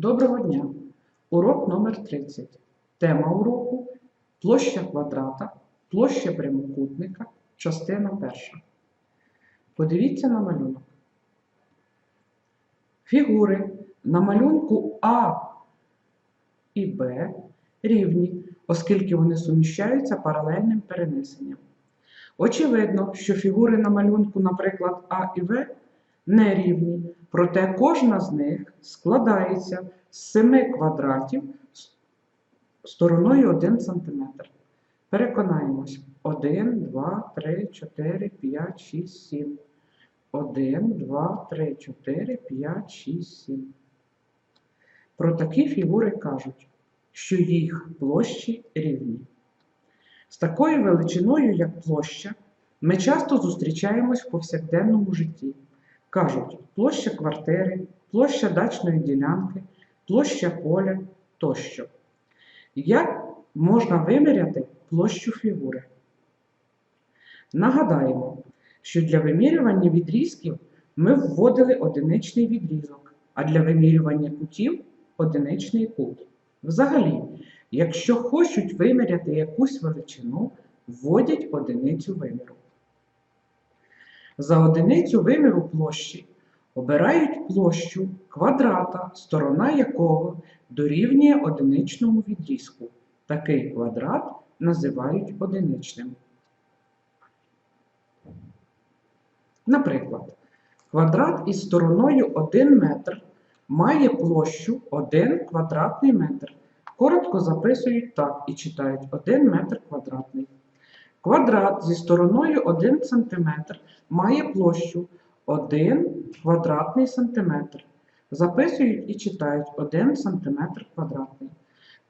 Доброго дня! Урок номер 30. Тема уроку площа квадрата, площа прямокутника, частина перша. Подивіться на малюнок. Фігури на малюнку А і Б рівні, оскільки вони суміщаються паралельним перенесенням. Очевидно, що фігури на малюнку, наприклад, А і В не рівні, проте кожна з них складається з 7 квадратів стороною 1 см. Переконаємось. 1, 2, 3, 4, 5, 6, 7. 1, 2, 3, 4, 5, 6, 7. Про такі фігури кажуть, що їх площі рівні. З такою величиною, як площа, ми часто зустрічаємось в повсякденному житті. Кажуть, площа квартири, площа дачної ділянки, площа поля тощо. Як можна виміряти площу фігури? Нагадаємо, що для вимірювання відрізків ми вводили одиничний відрізок, а для вимірювання кутів одиничний кут. Взагалі, якщо хочуть виміряти якусь величину, вводять одиницю виміру. За одиницю виміру площі обирають площу квадрата, сторона якого дорівнює одиничному відрізку. Такий квадрат називають одиничним. Наприклад, квадрат із стороною 1 метр має площу 1 квадратний метр. Коротко записують так і читають 1 метр квадратний. Квадрат зі стороною 1 см має площу 1 квадратний сантиметр. Записують і читають 1 см квадратний.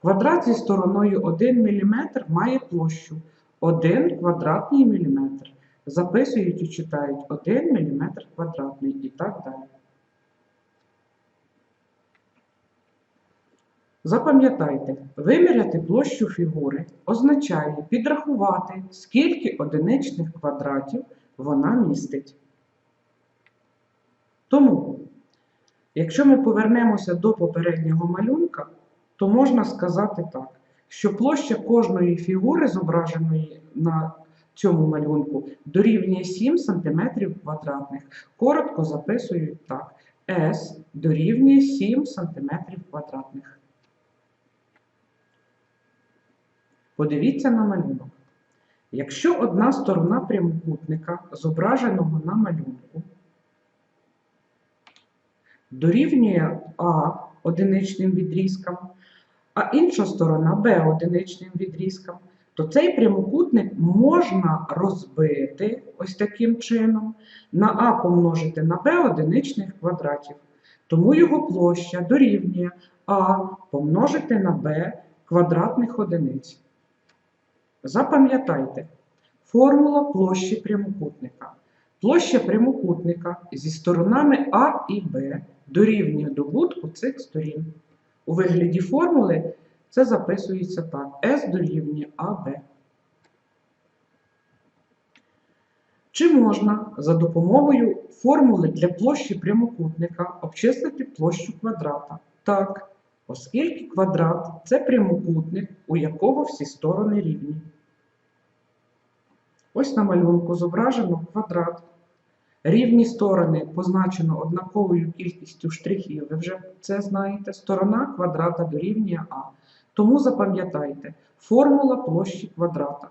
Квадрат зі стороною 1 мм має площу 1 квадратний міліметр. Записують і читають 1 мм квадратний і так далі. Запам'ятайте, виміряти площу фігури означає підрахувати, скільки одиничних квадратів вона містить. Тому, якщо ми повернемося до попереднього малюнка, то можна сказати так, що площа кожної фігури, зображеної на цьому малюнку, дорівнює 7 см квадратних. Коротко записують так. S дорівнює 7 см квадратних. Подивіться на малюнок. Якщо одна сторона прямокутника, зображеного на малюнку, дорівнює А одиничним відрізкам, а інша сторона Б одиничним відрізкам, то цей прямокутник можна розбити ось таким чином, на А помножити на Б одиничних квадратів. Тому його площа дорівнює А помножити на Б квадратних одиниць. Запам'ятайте, формула площі прямокутника. Площа прямокутника зі сторонами А і Б дорівнює добутку цих сторін. У вигляді формули це записується так: S дорівнює АБ. Чи можна за допомогою формули для площі прямокутника обчислити площу квадрата? Так оскільки квадрат це прямокутник, у якого всі сторони рівні. Ось на малюнку зображено квадрат. Рівні сторони позначено однаковою кількістю штрихів. Ви вже це знаєте. Сторона квадрата дорівнює А. Тому запам'ятайте, формула площі квадрата.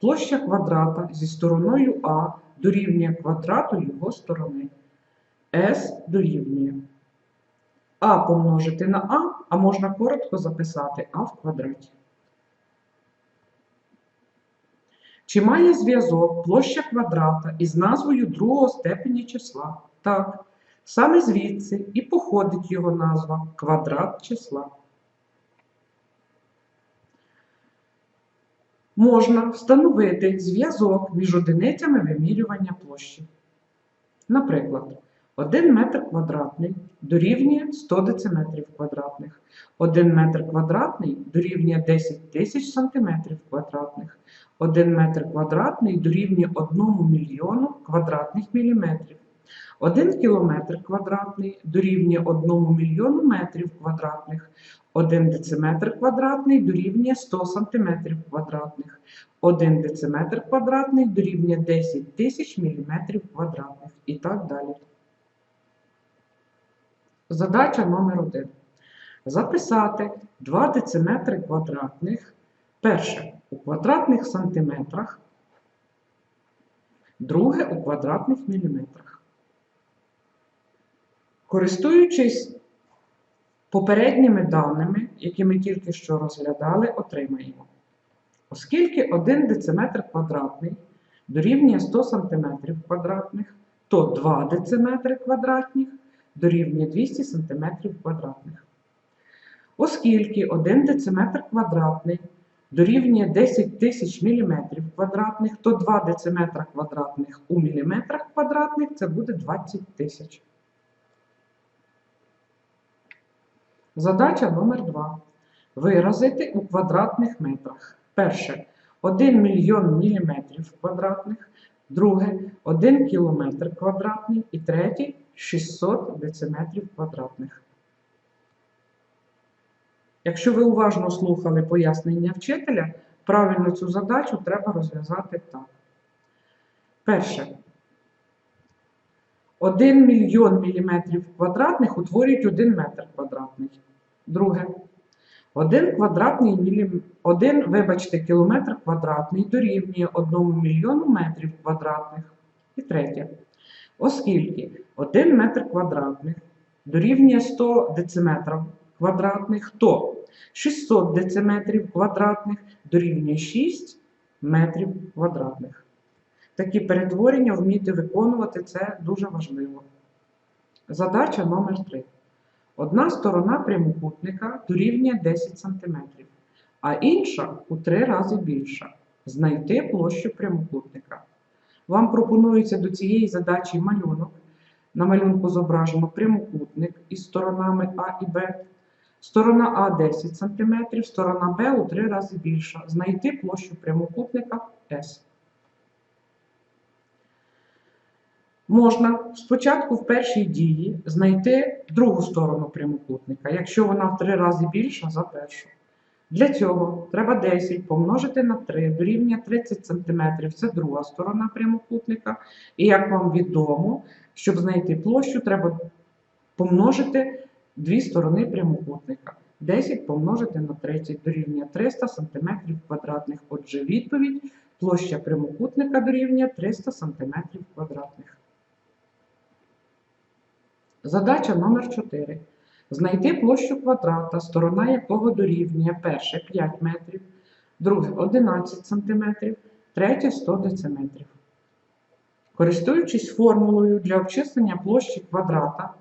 Площа квадрата зі стороною А дорівнює квадрату його сторони. С дорівнює а помножити на А, а можна коротко записати А в квадраті. Чи має зв'язок площа квадрата із назвою другого степені числа? Так. Саме звідси і походить його назва квадрат числа. Можна встановити зв'язок між одиницями вимірювання площі. Наприклад, 1 метр квадратний дорівнює 100 дециметрів квадратних. 1 метр квадратний дорівнює 10 тисяч сантиметрів квадратних. 1 метр квадратний дорівнює 1 мільйону квадратних міліметрів. 1 кілометр квадратний дорівнює 1 мільйону метрів квадратних, 1 дециметр квадратний дорівнює 100 сантиметрів квадратних, 1 дециметр квадратний дорівнює 10 тисяч міліметрів квадратних і так далі. Задача номер 1. Записати 2 дециметри квадратних. Перше у квадратних сантиметрах, друге у квадратних міліметрах. Користуючись попередніми даними, які ми тільки що розглядали, отримаємо. Оскільки 1 дециметр квадратний дорівнює 100 см квадратних, то 2 дециметри квадратних дорівнює 200 см квадратних. Оскільки 1 дециметр квадратний дорівнює 10 тисяч міліметрів квадратних, то 2 дециметра квадратних у міліметрах квадратних це буде 20 тисяч. Задача номер 2. Виразити у квадратних метрах. Перше 1 мільйон міліметрів квадратних, друге 1 кілометр квадратний і третє 600 дециметрів квадратних. Якщо ви уважно слухали пояснення вчителя, правильно цю задачу треба розв'язати так. Перше. 1 мільйон міліметрів квадратних утворюють 1 метр квадратний. Друге. 1 квадратний мілім... 1, вибачте, кілометр квадратний дорівнює 1 мільйону метрів квадратних. І третє. Оскільки 1 метр квадратних дорівнює 100 дециметрів квадратних, то 600 дециметрів квадратних дорівнює 6 метрів квадратних. Такі перетворення вміти виконувати це дуже важливо. Задача номер 3. Одна сторона прямокутника дорівнює 10 см, а інша у 3 рази більша. Знайти площу прямокутника. Вам пропонується до цієї задачі малюнок. На малюнку зображено прямокутник із сторонами А і Б. Сторона А 10 см, сторона Б у 3 рази більша. Знайти площу прямокутника С. Можна спочатку в першій дії знайти другу сторону прямокутника, якщо вона в 3 рази більша за першу. Для цього треба 10 помножити на 3 дорівнює 30 см. Це друга сторона прямокутника. І як вам відомо, щоб знайти площу, треба помножити дві сторони прямокутника. 10 помножити на 30 дорівнює 300 см квадратних. Отже, відповідь площа прямокутника дорівнює 300 см квадратних. Задача номер 4. Знайти площу квадрата, сторона якого дорівнює перше 5 метрів, друге 11 см, третє 100 дециметрів. Користуючись формулою для обчислення площі квадрата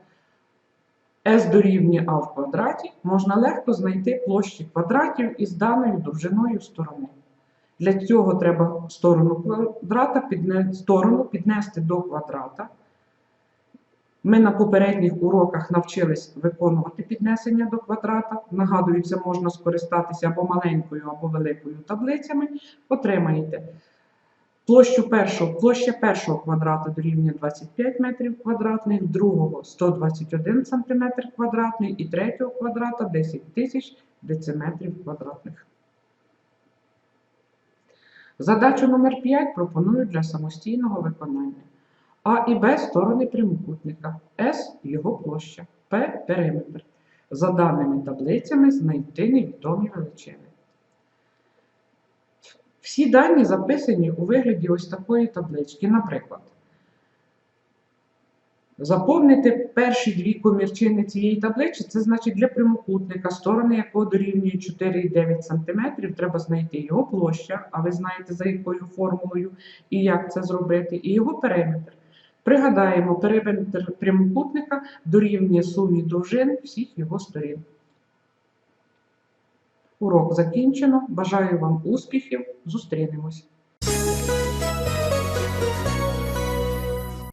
S дорівнює А в квадраті, можна легко знайти площі квадратів із даною довжиною сторони. Для цього треба сторону квадрата сторону піднести до квадрата. Ми на попередніх уроках навчились виконувати піднесення до квадрата. Нагадую, це можна скористатися або маленькою, або великою таблицями. Отримаєте площу першого, площа першого квадрата дорівнює 25 метрів квадратних, другого 121 см квадратний і третього квадрата 10 тисяч дециметрів квадратних. Задачу номер 5 пропоную для самостійного виконання. А і Б сторони прямокутника, С його площа, П периметр. За даними таблицями знайти невідомі величини. Всі дані записані у вигляді ось такої таблички. Наприклад, заповнити перші дві комірчини цієї таблички, це значить для прямокутника, сторони якого дорівнює 4,9 см, треба знайти його площа, а ви знаєте, за якою формулою і як це зробити, і його периметр. Пригадаємо, периметр прямокутника дорівнює сумі довжин всіх його сторін. Урок закінчено. Бажаю вам успіхів. Зустрінемось!